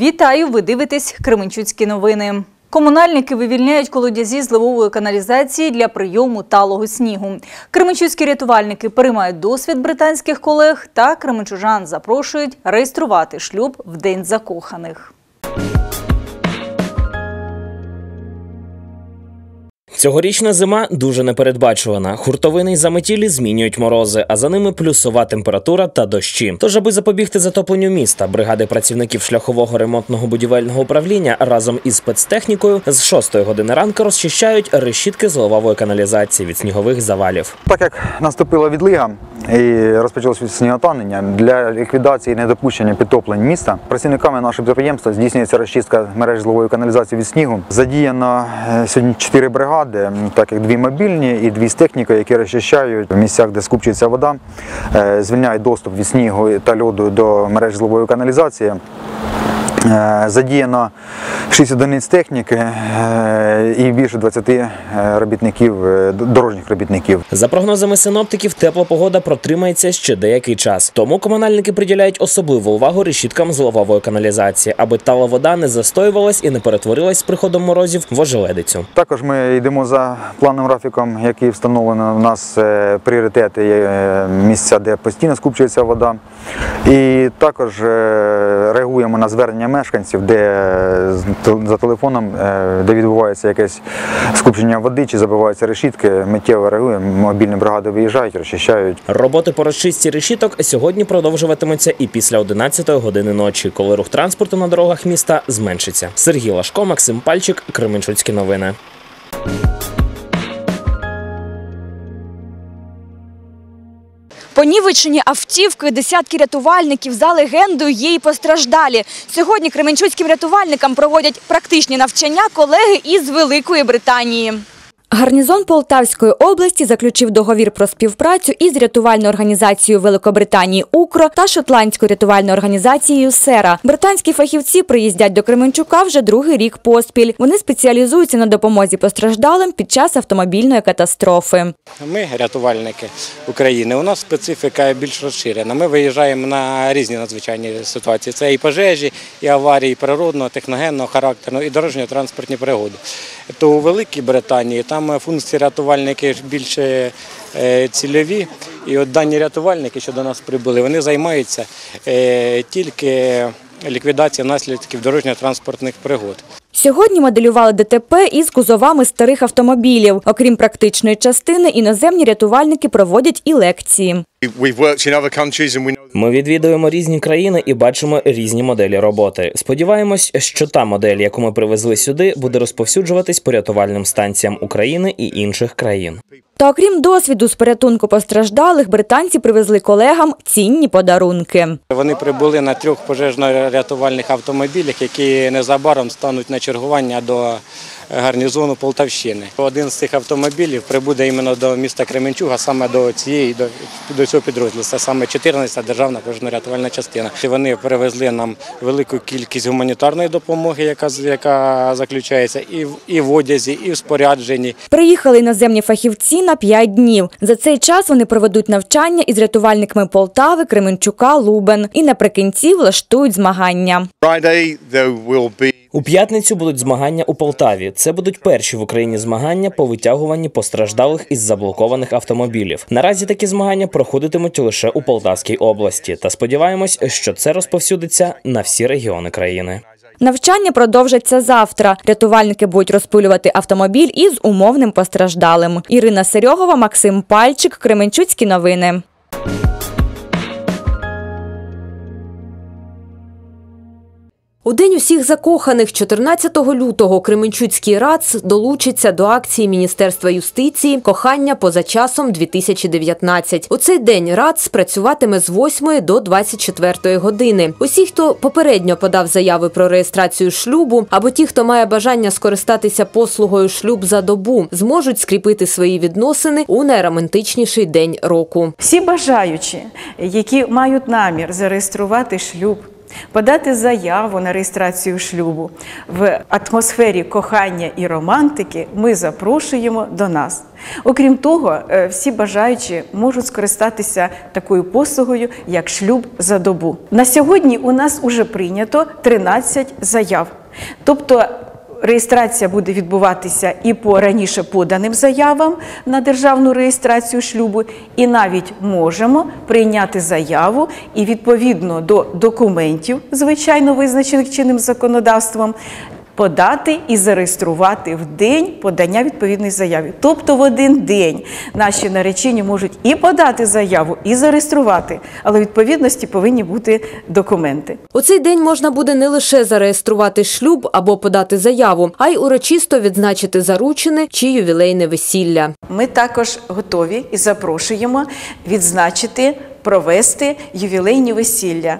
Вітаю! Ви дивитесь Кременчуцькі новини. Комунальники вивільняють колодязі зливової каналізації для прийому талого снігу. Кременчуцькі рятувальники переймають досвід британських колег та кременчужан запрошують реєструвати шлюб в день закоханих. Цьогорічна зима дуже непередбачувана. Хуртовини й заметілі змінюють морози, а за ними плюсова температура та дощі. Тож, аби запобігти затопленню міста, бригади працівників шляхового ремонтного будівельного управління разом із спецтехнікою з 6 години ранку розчищають решітки зливової каналізації від снігових завалів. Так як наступила відлига і розпочалося сніготанення, для ліквідації недопущення підтоплень міста працівниками нашого підприємства здійснюється розчистка мереж злової каналізації від снігу. Задіяно е, сьогодні чотири бригади, м, так як дві мобільні і дві з технікою, які розчищають в місцях, де скупчується вода, е, звільняють доступ від снігу та льоду до мереж злової каналізації. Е, Задіяно 6 одиниць техніки е, і більше 20 е, робітників, дорожніх робітників. За прогнозами синоптиків, тепла погода протримається ще деякий час. Тому комунальники приділяють особливу увагу решіткам зливової каналізації, аби тала вода не застоювалась і не перетворилась з приходом морозів в ожеледицю. Також ми йдемо за планом графіком, який встановлено. У нас пріоритети місця, де постійно скупчується вода. І також реагуємо на звернення мешканців, де е, за телефоном, е, де відбувається якесь скупчення води чи забиваються решітки, миттєво реагуємо. Мобільні бригади виїжджають, розчищають. Роботи по розчистці решіток сьогодні продовжуватимуться і після 11 години ночі, коли рух транспорту на дорогах міста зменшиться. Сергій Лашко, Максим Пальчик, Кременчуцькі новини. Понівечені автівки, десятки рятувальників за легендою є і постраждалі. Сьогодні кременчуцьким рятувальникам проводять практичні навчання колеги із Великої Британії. Гарнізон Полтавської області заключив договір про співпрацю із рятувальною організацією Великобританії УКРО та шотландською рятувальною організацією СЕРА. Британські фахівці приїздять до Кременчука вже другий рік поспіль. Вони спеціалізуються на допомозі постраждалим під час автомобільної катастрофи. Ми, рятувальники України, у нас специфіка більш розширена. Ми виїжджаємо на різні надзвичайні ситуації. Це і пожежі, і аварії природного, техногенного характеру, і дорожньо-транспортні пригоди. То у Великій Британії там функції рятувальники більше е, цільові. І от дані рятувальники, що до нас прибули, вони займаються е, тільки ліквідацією наслідків дорожньо-транспортних пригод. Сьогодні моделювали ДТП із кузовами старих автомобілів. Окрім практичної частини, іноземні рятувальники проводять і лекції. We've worked in other countries and we know Ми відвідуємо різні країни і бачимо різні моделі роботи. Сподіваємось, що та модель, яку ми привезли сюди, буде розповсюджуватись по рятувальним станціям України і інших країн. Та окрім досвіду з порятунку постраждалих, британці привезли колегам цінні подарунки. Вони прибули на трьох пожежно-рятувальних автомобілях, які незабаром стануть на чергування до гарнізону Полтавщини. Один з цих автомобілів прибуде іменно до міста Кременчуга, саме до цієї до, до цього підрозділу. Це саме 14-та державна пожежно-рятувальна частина. Вони привезли нам велику кількість гуманітарної допомоги, яка з- яка заключається і в і в одязі, і в спорядженні. Приїхали іноземні фахівці на 5 днів. За цей час вони проведуть навчання із рятувальниками Полтави, Кременчука, Лубен і наприкінці влаштують змагання. Friday there will be У п'ятницю будуть змагання у Полтаві. Це будуть перші в Україні змагання по витягуванні постраждалих із заблокованих автомобілів. Наразі такі змагання проходитимуть лише у Полтавській області. Та сподіваємось, що це розповсюдиться на всі регіони країни. Навчання продовжаться завтра. Рятувальники будуть розпилювати автомобіль із умовним постраждалим. Ірина Серьогова, Максим Пальчик, Кременчуцькі новини. У день усіх закоханих 14 лютого Кременчуцький РАЦ долучиться до акції Міністерства юстиції Кохання поза часом 2019. У цей день РАЦ працюватиме з 8 до 24 години. Усі, хто попередньо подав заяви про реєстрацію шлюбу, або ті, хто має бажання скористатися послугою шлюб за добу, зможуть скріпити свої відносини у найромантичніший день року. Всі бажаючі, які мають намір зареєструвати шлюб подати заяву на реєстрацію шлюбу в атмосфері кохання і романтики, ми запрошуємо до нас. Окрім того, е, всі бажаючі можуть скористатися такою послугою, як шлюб за добу. На сьогодні у нас уже прийнято 13 заяв. Тобто Реєстрація буде відбуватися і по раніше поданим заявам на державну реєстрацію шлюбу, і навіть можемо прийняти заяву і відповідно до документів, звичайно визначених чинним законодавством, подати і зареєструвати в день подання відповідної заяви. Тобто в один день наші наречені можуть і подати заяву, і зареєструвати, але відповідності повинні бути документи. У цей день можна буде не лише зареєструвати шлюб або подати заяву, а й урочисто відзначити заручини чи ювілейне весілля. Ми також готові і запрошуємо відзначити, провести ювілейні весілля.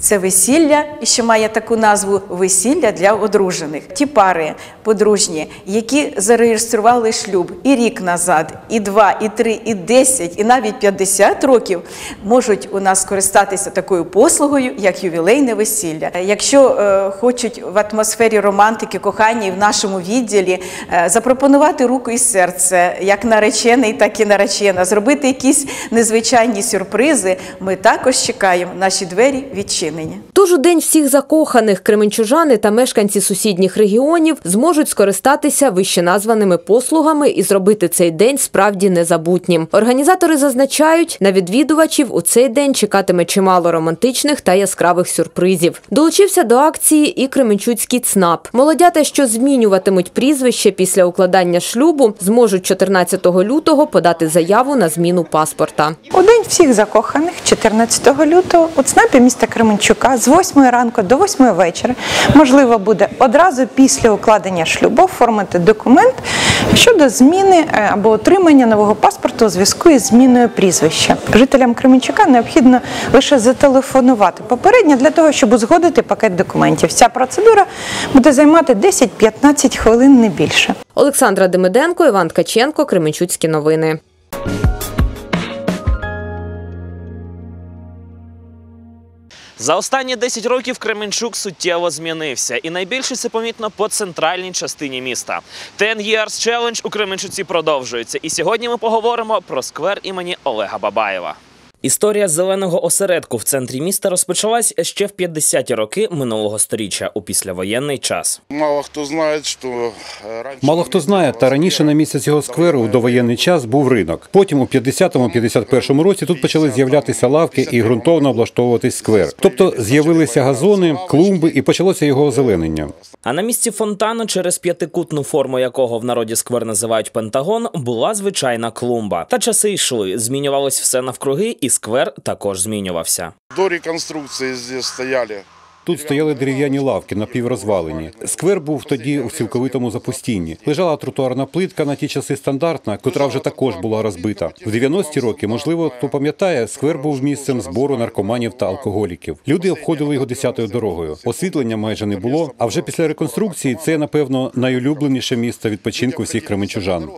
Це весілля, і що має таку назву весілля для одружених. Ті пари подружні, які зареєстрували шлюб і рік назад, і два, і три, і десять, і навіть 50 років, можуть у нас скористатися такою послугою, як ювілейне весілля. Якщо е, хочуть в атмосфері романтики, кохання і в нашому відділі е, запропонувати руку і серце, як наречений, так і наречена, зробити якісь незвичайні сюрпризи, ми також чекаємо наші двері відчинені. Тож у день всіх закоханих кременчужани та мешканці сусідніх регіонів зможуть скористатися вищеназваними послугами і зробити цей день справді незабутнім. Організатори зазначають, на відвідувачів у цей день чекатиме чимало романтичних та яскравих сюрпризів. Долучився до акції і Кременчуцький ЦНАП. Молодята, що змінюватимуть прізвище після укладання шлюбу, зможуть 14 лютого подати заяву на зміну паспорта. У день всіх закоханих, 14 лютого, у ЦНАПі міста Кременчука з 8 ранку до 8 вечора можливо буде одразу після укладення шлюбу оформити документ щодо зміни е, або отримання нового паспорту у зв'язку із зміною прізвища. Жителям Кременчука необхідно лише зателефонувати попередньо для того, щоб узгодити пакет документів. Ця процедура буде займати 10-15 хвилин не більше. Олександра Демиденко, Іван Ткаченко, Кременчуцькі новини. За останні 10 років Кременчук суттєво змінився, і найбільше це помітно по центральній частині міста. Ten Years Challenge у Кременчуці продовжується. І сьогодні ми поговоримо про сквер імені Олега Бабаєва. Історія зеленого осередку в центрі міста розпочалась ще в 50-ті роки минулого сторіччя у післявоєнний час. Мало хто знає, що е, Мало хто знає, та раніше на місці цього скверу у довоєнний час був ринок. Потім у 50-51 році тут почали з'являтися лавки і ґрунтовно облаштовуватись сквер. Тобто з'явилися газони, клумби і почалося його озеленення. А на місці фонтану, через п'ятикутну форму якого в народі сквер називають пентагон, була звичайна клумба. Та часи йшли, змінювалось все навкруги, і сквер також змінювався. до реконструкції здесь стояли. Тут стояли дерев'яні лавки напіврозвалені. Сквер був тоді у цілковитому запустінні. Лежала тротуарна плитка на ті часи стандартна, котра вже також була розбита. В 90-ті роки, можливо, хто пам'ятає, сквер був місцем збору наркоманів та алкоголіків. Люди обходили його десятою дорогою. Освітлення майже не було. А вже після реконструкції це, напевно, найулюбленіше місце відпочинку всіх кременчужан.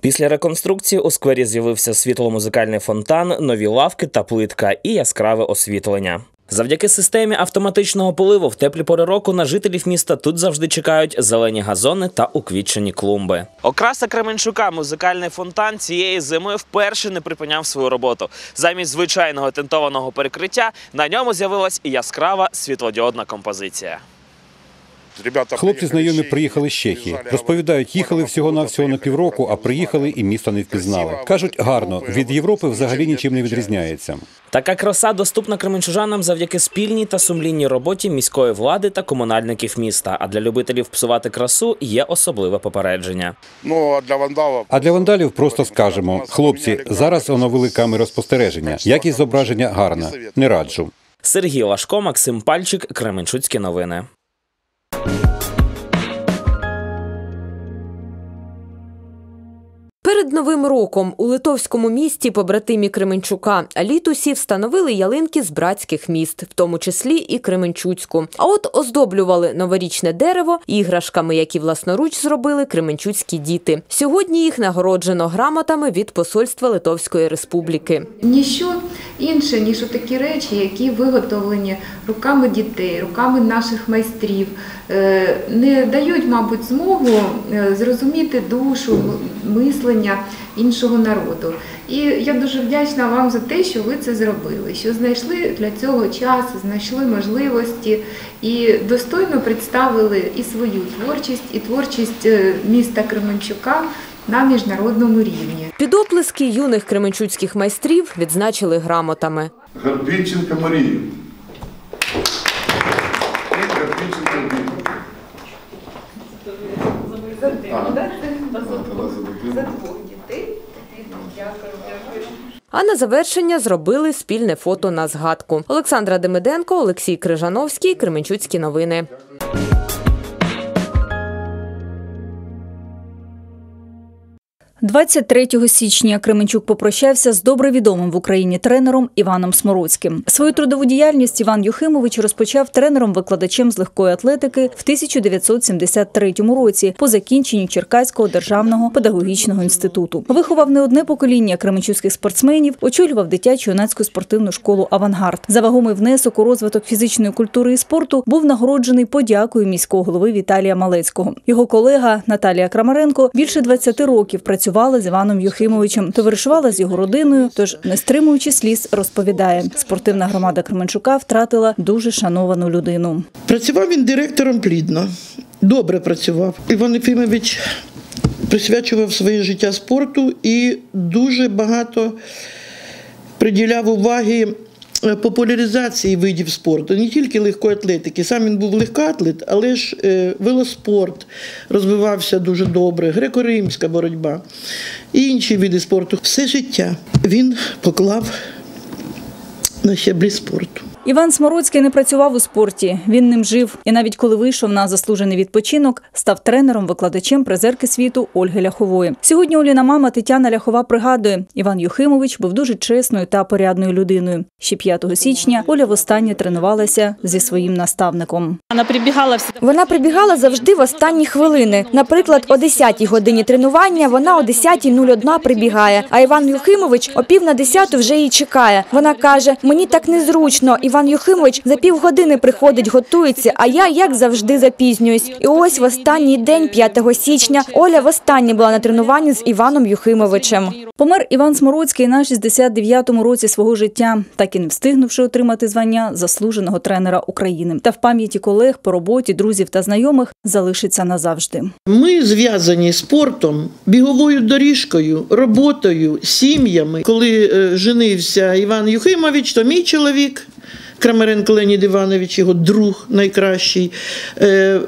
Після реконструкції у сквері з'явився світломузикальний фонтан, нові лавки та плитка і яскраве освітлення. Завдяки системі автоматичного поливу в теплі пори року на жителів міста тут завжди чекають зелені газони та уквітчені клумби. Окраса Кременчука, музикальний фонтан цієї зими вперше не припиняв свою роботу. Замість звичайного тентованого перекриття на ньому з'явилась і яскрава світлодіодна композиція. Ребята Хлопці знайомі приїхали з Чехії. Розповідають, їхали всього навсього на півроку, а приїхали і міста не впізнали. кажуть, гарно від Європи взагалі нічим не відрізняється. Така краса доступна кременчужанам завдяки спільній та сумлінній роботі міської влади та комунальників міста. А для любителів псувати красу є особливе попередження. Ну, а для вандалів... А для вандалів просто скажемо: хлопці, зараз оновили камери спостереження. Якість зображення гарна. Не раджу. Сергій Лашко, Максим Пальчик, Кременчуцькі новини. Новим роком у литовському місті побратимі Кременчука літусі встановили ялинки з братських міст, в тому числі і Кременчуцьку. А от оздоблювали новорічне дерево іграшками, які власноруч зробили кременчуцькі діти. Сьогодні їх нагороджено грамотами від посольства Литовської Республіки. Ніщо інше, ніж такі речі, які виготовлені руками дітей, руками наших майстрів, не дають, мабуть, змогу е, зрозуміти душу, мислення іншого народу. І я дуже вдячна вам за те, що ви це зробили, що знайшли для цього час, знайшли можливості і достойно представили і свою творчість, і творчість е, міста Кременчука на міжнародному рівні. Під оплески юних кременчуцьких майстрів відзначили грамотами. Гарбінченка Марію. А на завершення зробили спільне фото на згадку. Олександра Демиденко, Олексій Крижановський, Кременчуцькі новини. – 23 січня Кременчук попрощався з добре відомим в Україні тренером Іваном Смороцьким. Свою трудову діяльність Іван Юхимович розпочав тренером-викладачем з легкої атлетики в 1973 році по закінченню Черкаського державного педагогічного інституту. Виховав не одне покоління кременчуцьких спортсменів, очолював дитячу юнацьку спортивну школу Авангард. За вагомий внесок у розвиток фізичної культури і спорту був нагороджений подякою міського голови Віталія Малецького. Його колега Наталія Крамаренко більше 20 років працювала з Іваном Юхимовичем, товаришувала з його родиною. Тож, не стримуючи сліз, розповідає, спортивна громада Кременчука втратила дуже шановану людину. Працював він директором плідно, добре працював. Іван Юхимович присвячував своє життя спорту і дуже багато приділяв уваги популяризації видів спорту, не тільки легкої атлетики. Сам він був легкоатлет, але ж е, велоспорт розвивався дуже добре, греко-римська боротьба і інші види спорту. Все життя він поклав на щеблі спорту. Іван Смороцький не працював у спорті. Він ним жив. І навіть коли вийшов на заслужений відпочинок, став тренером-викладачем призерки світу Ольги Ляхової. Сьогодні Оліна мама Тетяна Ляхова пригадує, Іван Юхимович був дуже чесною та порядною людиною. Ще 5 січня Оля востаннє тренувалася зі своїм наставником. Вона прибігала Вона прибігала завжди в останні хвилини. Наприклад, о 10-й годині тренування вона о 10.01 прибігає. А Іван Юхимович о пів на 10 вже її чекає. Вона каже: мені так незручно. Іван Юхимович за півгодини приходить, готується, а я, як завжди, запізнююсь. І ось в останній день, 5 січня, Оля востаннє була на тренуванні з Іваном Юхимовичем. Помер Іван Смороцький на 69-му році свого життя, так і не встигнувши отримати звання заслуженого тренера України. Та в пам'яті колег по роботі, друзів та знайомих залишиться назавжди. Ми зв'язані спортом, біговою доріжкою, роботою, сім'ями. Коли е, женився Іван Юхимович, то мій чоловік Крамаренко Леонід Іванович, його друг найкращий. е,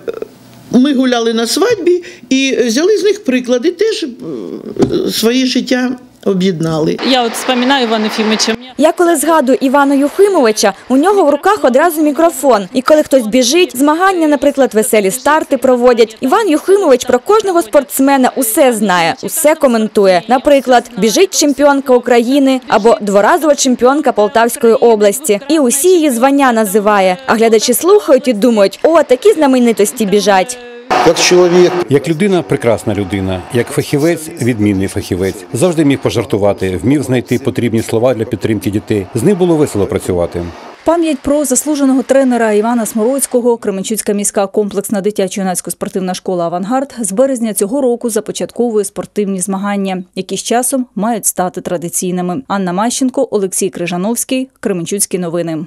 Ми гуляли на свадьбі і взяли з них приклади, теж е, своє життя об'єднали. Я от вспоминаю Івана Ефімовича. Я коли згадую Івана Юхимовича, у нього в руках одразу мікрофон. І коли хтось біжить, змагання, наприклад, веселі старти проводять. Іван Юхимович про кожного спортсмена усе знає, усе коментує. Наприклад, біжить чемпіонка України або дворазова чемпіонка Полтавської області. І усі її звання називає. А глядачі слухають і думають, о, такі знаменитості біжать. Як чоловік, як людина, прекрасна людина, як фахівець, відмінний фахівець. Завжди міг пожартувати, вмів знайти потрібні слова для підтримки дітей. З ним було весело працювати. Пам'ять про заслуженого тренера Івана Смороцького Кременчуцька міська комплексна дитячо-юнацька спортивна школа Авангард з березня цього року започатковує спортивні змагання, які з часом мають стати традиційними. Анна Мащенко, Олексій Крижановський, Кременчуцькі новини.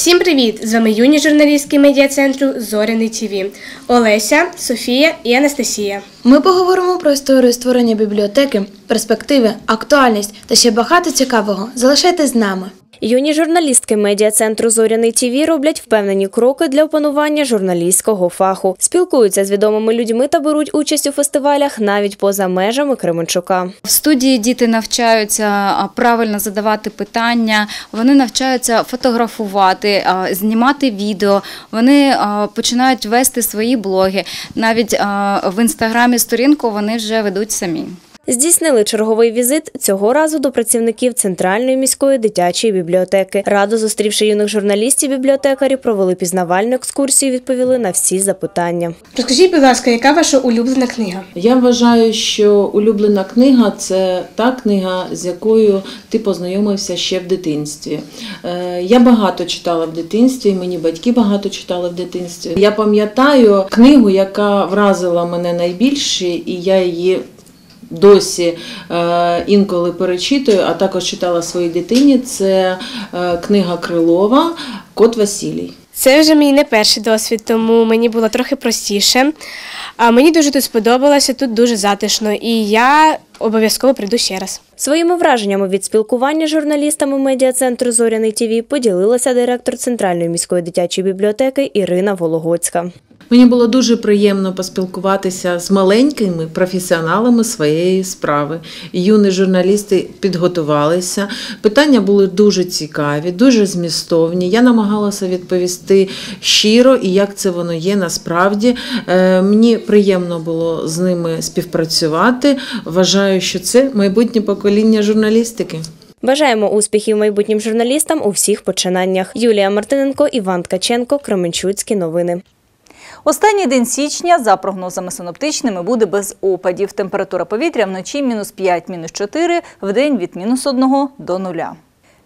Всім привіт! З вами юні журналістки медіа-центру Зоряний ТІВІ Олеся, Софія і Анастасія. Ми поговоримо про історію створення бібліотеки, перспективи, актуальність та ще багато цікавого. Залишайтесь з нами. Юні журналістки медіа-центру Зоряний ТІВІ роблять впевнені кроки для опанування журналістського фаху. Спілкуються з відомими людьми та беруть участь у фестивалях навіть поза межами Кременчука. В студії діти навчаються правильно задавати питання, вони навчаються фотографувати, знімати відео, вони починають вести свої блоги. Навіть в інстаграмі сторінку вони вже ведуть самі. Здійснили черговий візит цього разу до працівників Центральної міської дитячої бібліотеки. Радо зустрівши юних журналістів, бібліотекарі провели пізнавальну екскурсію, і відповіли на всі запитання. Розкажіть, будь ласка, яка ваша улюблена книга? Я вважаю, що улюблена книга це та книга, з якою ти познайомився ще в дитинстві. Е, Я багато читала в дитинстві, мені батьки багато читали в дитинстві. Я пам'ятаю книгу, яка вразила мене найбільше, і я її. Досі е, інколи перечитую, а також читала своїй дитині. Це е, книга Крилова Кот Василій. Це вже мій не перший досвід, тому мені було трохи простіше. А мені дуже тут сподобалося, тут дуже затишно, і я обов'язково прийду ще раз. Своїми враженнями від спілкування з журналістами медіа-центру Зоряний ТІВІ поділилася директор Центральної міської дитячої бібліотеки Ірина Вологоцька. Мені було дуже приємно поспілкуватися з маленькими професіоналами своєї справи. Юні журналісти підготувалися. Питання були дуже цікаві, дуже змістовні. Я намагалася відповісти щиро і як це воно є насправді. Е, Мені приємно було з ними співпрацювати. Вважаю, що це майбутнє покоління журналістики. Бажаємо успіхів майбутнім журналістам у всіх починаннях. Юлія Мартиненко, Іван Ткаченко, Кременчуцькі новини. Останній день січня, за прогнозами синоптичними, буде без опадів. Температура повітря вночі мінус 5, мінус 4, вдень від мінус 1 до 0.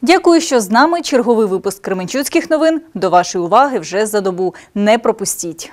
Дякую, що з нами. Черговий випуск Кременчуцьких новин. До вашої уваги вже за добу. Не пропустіть.